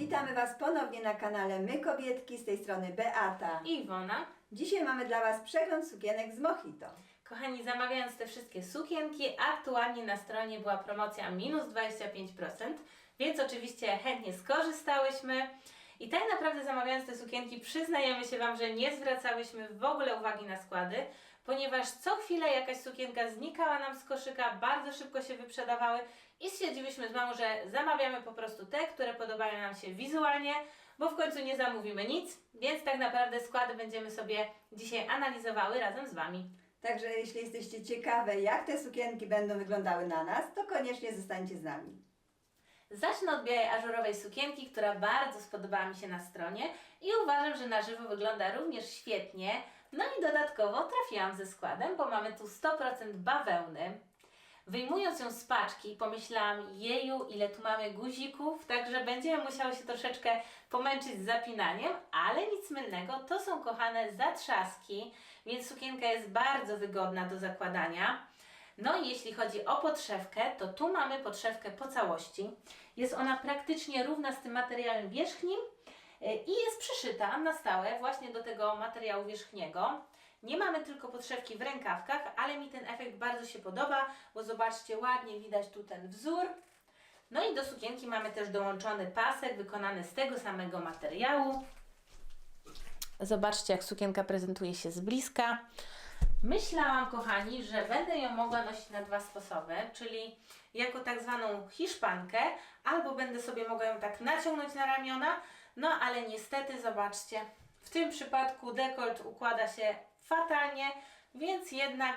Witamy Was ponownie na kanale My Kobietki, z tej strony Beata. i Iwona. Dzisiaj mamy dla Was przegląd sukienek z Mojito. Kochani, zamawiając te wszystkie sukienki, aktualnie na stronie była promocja minus 25%, więc oczywiście chętnie skorzystałyśmy. I tak naprawdę zamawiając te sukienki, przyznajemy się Wam, że nie zwracałyśmy w ogóle uwagi na składy, ponieważ co chwilę jakaś sukienka znikała nam z koszyka, bardzo szybko się wyprzedawały i stwierdziłyśmy z mamą, że zamawiamy po prostu te, które podobają nam się wizualnie, bo w końcu nie zamówimy nic, więc tak naprawdę składy będziemy sobie dzisiaj analizowały razem z Wami. Także jeśli jesteście ciekawe, jak te sukienki będą wyglądały na nas, to koniecznie zostańcie z nami. Zacznę od białej ażurowej sukienki, która bardzo spodobała mi się na stronie i uważam, że na żywo wygląda również świetnie. No i dodatkowo trafiłam ze składem, bo mamy tu 100% bawełny. Wyjmując ją z paczki, pomyślałam, jeju, ile tu mamy guzików, także będziemy musiały się troszeczkę pomęczyć z zapinaniem, ale nic mylnego, to są kochane zatrzaski, więc sukienka jest bardzo wygodna do zakładania. No i jeśli chodzi o podszewkę, to tu mamy podszewkę po całości. Jest ona praktycznie równa z tym materiałem wierzchnim i jest przyszyta na stałe właśnie do tego materiału wierzchniego. Nie mamy tylko podszewki w rękawkach, ale mi ten efekt bardzo się podoba, bo zobaczcie, ładnie widać tu ten wzór. No i do sukienki mamy też dołączony pasek wykonany z tego samego materiału. Zobaczcie, jak sukienka prezentuje się z bliska. Myślałam, kochani, że będę ją mogła nosić na dwa sposoby, czyli jako tak zwaną hiszpankę, albo będę sobie mogła ją tak naciągnąć na ramiona, no ale niestety, zobaczcie, w tym przypadku dekolt układa się fatalnie, więc jednak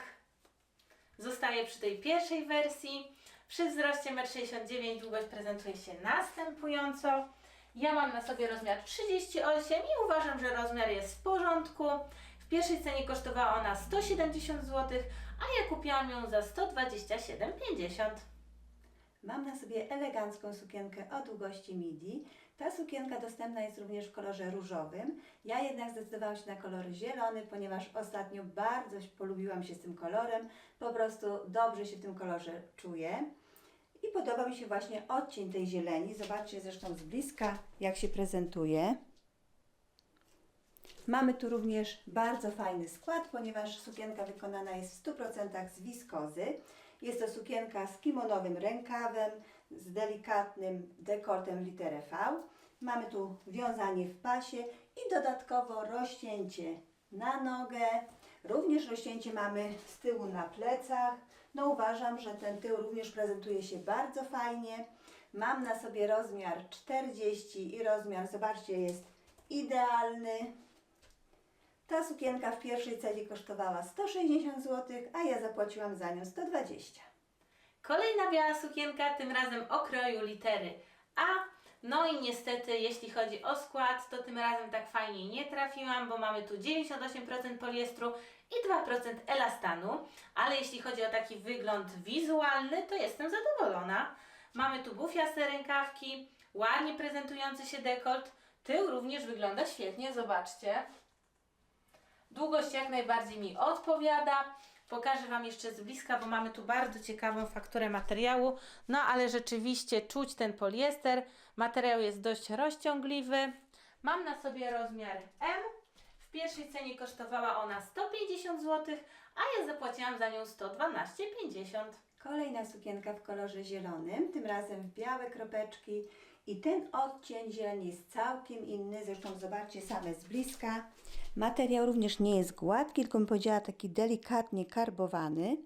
zostaję przy tej pierwszej wersji. Przy wzroście 1,69 m długość prezentuje się następująco. Ja mam na sobie rozmiar 38 i uważam, że rozmiar jest w porządku. W pierwszej cenie kosztowała ona 170 zł, a ja kupiłam ją za 127,50. Mam na sobie elegancką sukienkę o długości midi. Ta sukienka dostępna jest również w kolorze różowym. Ja jednak zdecydowałam się na kolor zielony, ponieważ ostatnio bardzo polubiłam się z tym kolorem. Po prostu dobrze się w tym kolorze czuję. I podoba mi się właśnie odcień tej zieleni. Zobaczcie zresztą z bliska, jak się prezentuje. Mamy tu również bardzo fajny skład, ponieważ sukienka wykonana jest w 100% z wiskozy. Jest to sukienka z kimonowym rękawem, z delikatnym dekoltem literę V. Mamy tu wiązanie w pasie i dodatkowo rozcięcie na nogę. Również rozcięcie mamy z tyłu na plecach. No uważam, że ten tył również prezentuje się bardzo fajnie. Mam na sobie rozmiar 40 i rozmiar, zobaczcie, jest idealny. Ta sukienka w pierwszej cenie kosztowała 160 zł, a ja zapłaciłam za nią 120. Kolejna biała sukienka, tym razem o kroju litery A. No i niestety, jeśli chodzi o skład, to tym razem tak fajnie nie trafiłam, bo mamy tu 98% poliestru i 2% elastanu, ale jeśli chodzi o taki wygląd wizualny, to jestem zadowolona. Mamy tu bufiaste rękawki, ładnie prezentujący się dekolt, tył również wygląda świetnie, zobaczcie. Długość jak najbardziej mi odpowiada. Pokażę Wam jeszcze z bliska, bo mamy tu bardzo ciekawą fakturę materiału. No ale rzeczywiście czuć ten poliester. Materiał jest dość rozciągliwy. Mam na sobie rozmiar M. W pierwszej cenie kosztowała ona 150 zł, a ja zapłaciłam za nią 112,50. Kolejna sukienka w kolorze zielonym, tym razem w białe kropeczki i ten odcień zieleni jest całkiem inny, zresztą zobaczcie same z bliska. Materiał również nie jest gładki, tylko bym powiedziała taki delikatnie karbowany.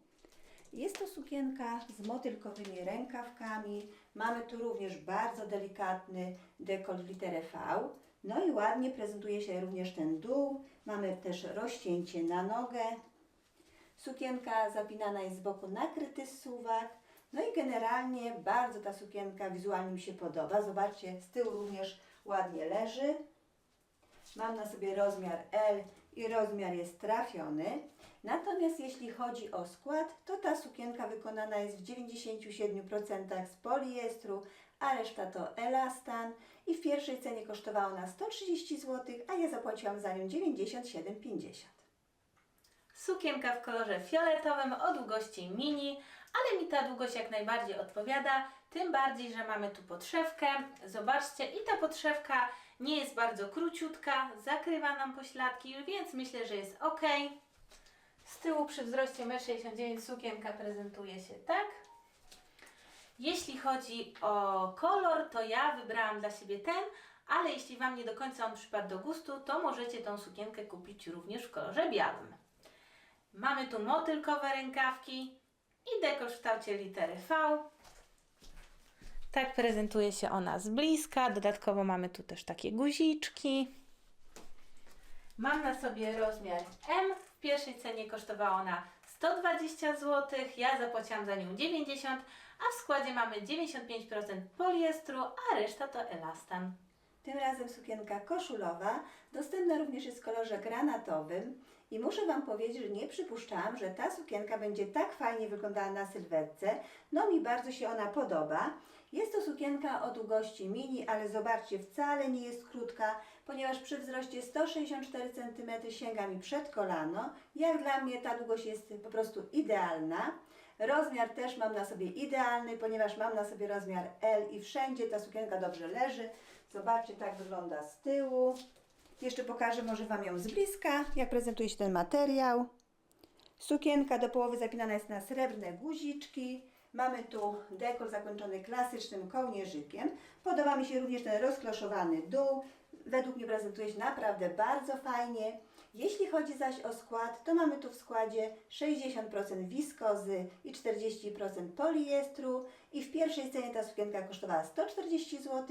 Jest to sukienka z motylkowymi rękawkami. Mamy tu również bardzo delikatny dekolt literę V. No i ładnie prezentuje się również ten dół. Mamy też rozcięcie na nogę. Sukienka zapinana jest z boku nakryty suwak. No i generalnie bardzo ta sukienka wizualnie mi się podoba. Zobaczcie, z tyłu również ładnie leży. Mam na sobie rozmiar L i rozmiar jest trafiony. Natomiast jeśli chodzi o skład, to ta sukienka wykonana jest w 97% z poliestru, a reszta to elastan i w pierwszej cenie kosztowała ona 130 zł, a ja zapłaciłam za nią 97,50. Sukienka w kolorze fioletowym o długości mini, ale mi ta długość jak najbardziej odpowiada, tym bardziej, że mamy tu podszewkę. Zobaczcie, i ta podszewka nie jest bardzo króciutka, zakrywa nam pośladki, więc myślę, że jest ok. Z tyłu przy wzroście 1,69 m sukienka prezentuje się tak. Jeśli chodzi o kolor, to ja wybrałam dla siebie ten, ale jeśli Wam nie do końca on przypadł do gustu, to możecie tą sukienkę kupić również w kolorze białym. Mamy tu motylkowe rękawki i dekosz w kształcie litery V. Tak prezentuje się ona z bliska. Dodatkowo mamy tu też takie guziczki. Mam na sobie rozmiar M. W pierwszej cenie kosztowała ona 120 zł. Ja zapłaciłam za nią 90, a w składzie mamy 95% poliestru, a reszta to elastan. Tym razem sukienka koszulowa, dostępna również jest w kolorze granatowym i muszę Wam powiedzieć, że nie przypuszczałam, że ta sukienka będzie tak fajnie wyglądała na sylwetce. No mi bardzo się ona podoba. Jest to sukienka o długości mini, ale zobaczcie, wcale nie jest krótka, ponieważ przy wzroście 164 cm sięga mi przed kolano. Jak dla mnie ta długość jest po prostu idealna. Rozmiar też mam na sobie idealny, ponieważ mam na sobie rozmiar L i wszędzie ta sukienka dobrze leży. Zobaczcie, tak wygląda z tyłu. Jeszcze pokażę może Wam ją z bliska, jak prezentuje się ten materiał. Sukienka do połowy zapinana jest na srebrne guziczki. Mamy tu dekol zakończony klasycznym kołnierzykiem. Podoba mi się również ten rozkloszowany dół. Według mnie prezentuje się naprawdę bardzo fajnie. Jeśli chodzi zaś o skład, to mamy tu w składzie 60% wiskozy i 40% poliestru i w pierwszej cenie ta sukienka kosztowała 140 zł,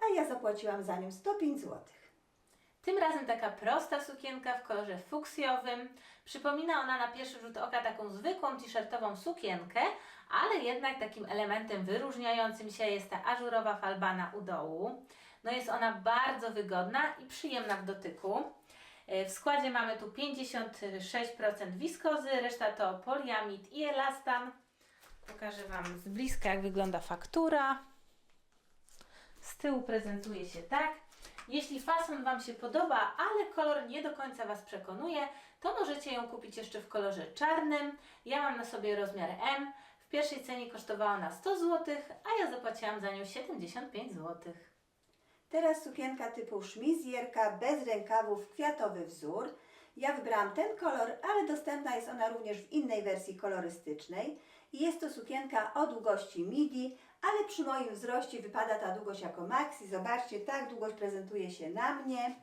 a ja zapłaciłam za nią 105 zł. Tym razem taka prosta sukienka w kolorze fuksjowym. Przypomina ona na pierwszy rzut oka taką zwykłą t-shirtową sukienkę, ale jednak takim elementem wyróżniającym się jest ta ażurowa falbana u dołu. No jest ona bardzo wygodna i przyjemna w dotyku. E, W składzie mamy tu 56% wiskozy, reszta to poliamid i elastan. Pokażę Wam z bliska jak wygląda faktura. Z tyłu prezentuje się tak. Jeśli fason Wam się podoba, ale kolor nie do końca Was przekonuje, to możecie ją kupić jeszcze w kolorze czarnym. Ja mam na sobie rozmiar M. W pierwszej cenie kosztowała ona 100 zł, a ja zapłaciłam za nią 75 zł. Teraz sukienka typu szmizjerka, bez rękawów, kwiatowy wzór. Ja wybrałam ten kolor, ale dostępna jest ona również w innej wersji kolorystycznej. Jest to sukienka o długości midi, ale przy moim wzroście wypada ta długość jako maxi. Zobaczcie, tak długość prezentuje się na mnie.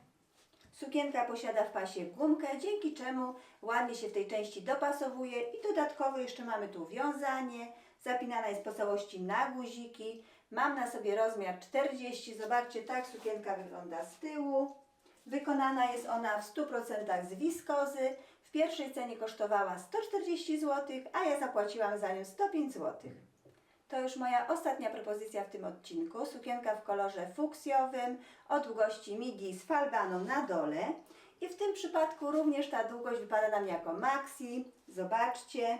Sukienka posiada w pasie gumkę, dzięki czemu ładnie się w tej części dopasowuje i dodatkowo jeszcze mamy tu wiązanie. Zapinana jest po całości na guziki. Mam na sobie rozmiar 40. Zobaczcie, tak sukienka wygląda z tyłu. Wykonana jest ona w 100% z wiskozy. W pierwszej cenie kosztowała 140 zł, a ja zapłaciłam za nią 105 zł. To już moja ostatnia propozycja w tym odcinku. Sukienka w kolorze fuksjowym o długości midi z falbaną na dole. I w tym przypadku również ta długość wypada nam jako maxi. Zobaczcie.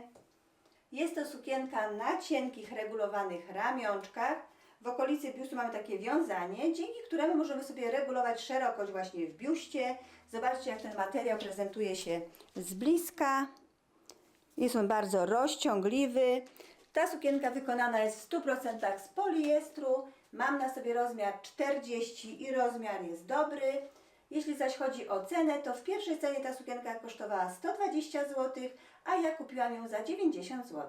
Jest to sukienka na cienkich, regulowanych ramionczkach. W okolicy biustu mamy takie wiązanie, dzięki któremu możemy sobie regulować szerokość właśnie w biuście. Zobaczcie, jak ten materiał prezentuje się z bliska. Jest on bardzo rozciągliwy. Ta sukienka wykonana jest w 100% z poliestru. Mam na sobie rozmiar 40 i rozmiar jest dobry. Jeśli zaś chodzi o cenę, to w pierwszej cenie ta sukienka kosztowała 120 zł, a ja kupiłam ją za 90 zł.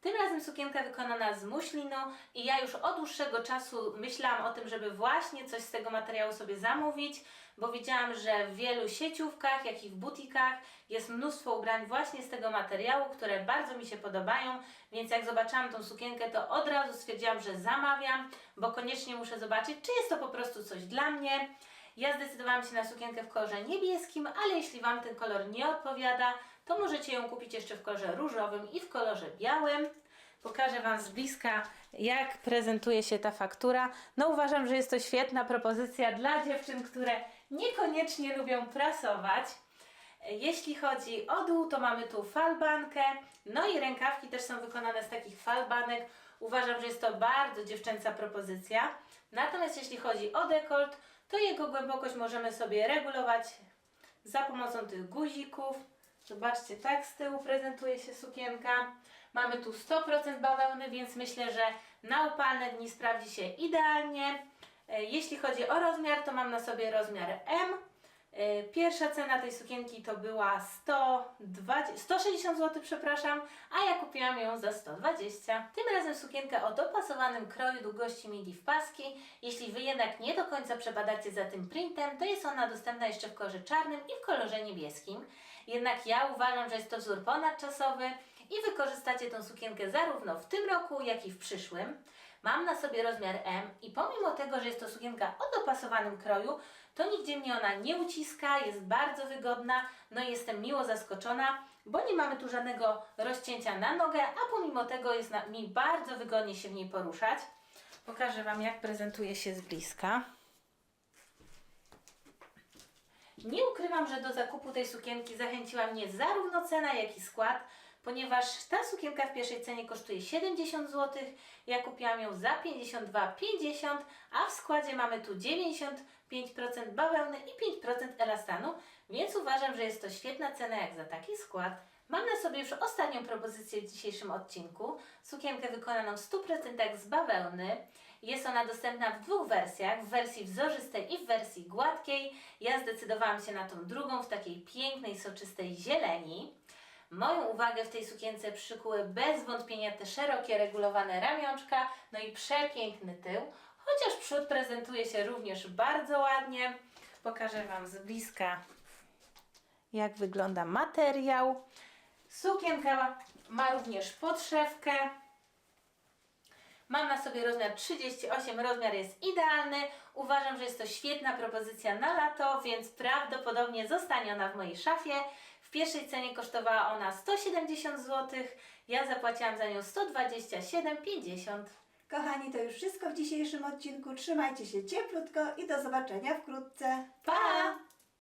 Tym razem sukienka wykonana z muślinu i ja już od dłuższego czasu myślałam o tym, żeby właśnie coś z tego materiału sobie zamówić, bo widziałam, że w wielu sieciówkach, jak i w butikach jest mnóstwo ubrań właśnie z tego materiału, które bardzo mi się podobają, więc jak zobaczyłam tą sukienkę, to od razu stwierdziłam, że zamawiam, bo koniecznie muszę zobaczyć, czy jest to po prostu coś dla mnie. Ja zdecydowałam się na sukienkę w kolorze niebieskim, ale jeśli Wam ten kolor nie odpowiada, to możecie ją kupić jeszcze w kolorze różowym i w kolorze białym. Pokażę Wam z bliska, jak prezentuje się ta faktura. No uważam, że jest to świetna propozycja dla dziewczyn, które niekoniecznie lubią prasować. Jeśli chodzi o dół, to mamy tu falbankę, no i rękawki też są wykonane z takich falbanek. Uważam, że jest to bardzo dziewczęca propozycja. Natomiast jeśli chodzi o dekolt, to jego głębokość możemy sobie regulować za pomocą tych guzików. Zobaczcie, tak z tyłu prezentuje się sukienka. Mamy tu 100% bawełny, więc myślę, że na upalne dni sprawdzi się idealnie. E, Jeśli chodzi o rozmiar, to mam na sobie rozmiar M. E, Pierwsza cena tej sukienki to była 120, 160 zł, przepraszam, a ja kupiłam ją za 120. Tym razem sukienka o dopasowanym kroju długości midi w paski. Jeśli Wy jednak nie do końca przepadacie za tym printem, to jest ona dostępna jeszcze w kolorze czarnym i w kolorze niebieskim. Jednak ja uważam, że jest to wzór ponadczasowy i wykorzystacie tą sukienkę zarówno w tym roku, jak i w przyszłym. Mam na sobie rozmiar M i pomimo tego, że jest to sukienka o dopasowanym kroju, to nigdzie mnie ona nie uciska, jest bardzo wygodna, no i jestem miło zaskoczona, bo nie mamy tu żadnego rozcięcia na nogę, a pomimo tego jest mi bardzo wygodnie się w niej poruszać. Pokażę Wam, jak prezentuje się z bliska. Nie ukrywam, że do zakupu tej sukienki zachęciła mnie zarówno cena, jak i skład, ponieważ ta sukienka w pierwszej cenie kosztuje 70 zł, ja kupiłam ją za 52,50, a w składzie mamy tu 95% bawełny i 5% elastanu, więc uważam, że jest to świetna cena jak za taki skład. Mam na sobie już ostatnią propozycję w dzisiejszym odcinku. Sukienkę wykonaną w 100% z bawełny. Jest ona dostępna w dwóch wersjach, w wersji wzorzystej i w wersji gładkiej. Ja zdecydowałam się na tą drugą w takiej pięknej, soczystej zieleni. Moją uwagę w tej sukience przykuły bez wątpienia te szerokie, regulowane ramionczka, no i przepiękny tył, chociaż przód prezentuje się również bardzo ładnie. Pokażę Wam z bliska, jak wygląda materiał. Sukienka ma również podszewkę. Mam na sobie rozmiar 38, rozmiar jest idealny. Uważam, że jest to świetna propozycja na lato, więc prawdopodobnie zostanie ona w mojej szafie. W pierwszej cenie kosztowała ona 170 zł, ja zapłaciłam za nią 127,50. Kochani, to już wszystko w dzisiejszym odcinku. Trzymajcie się cieplutko i do zobaczenia wkrótce. Pa!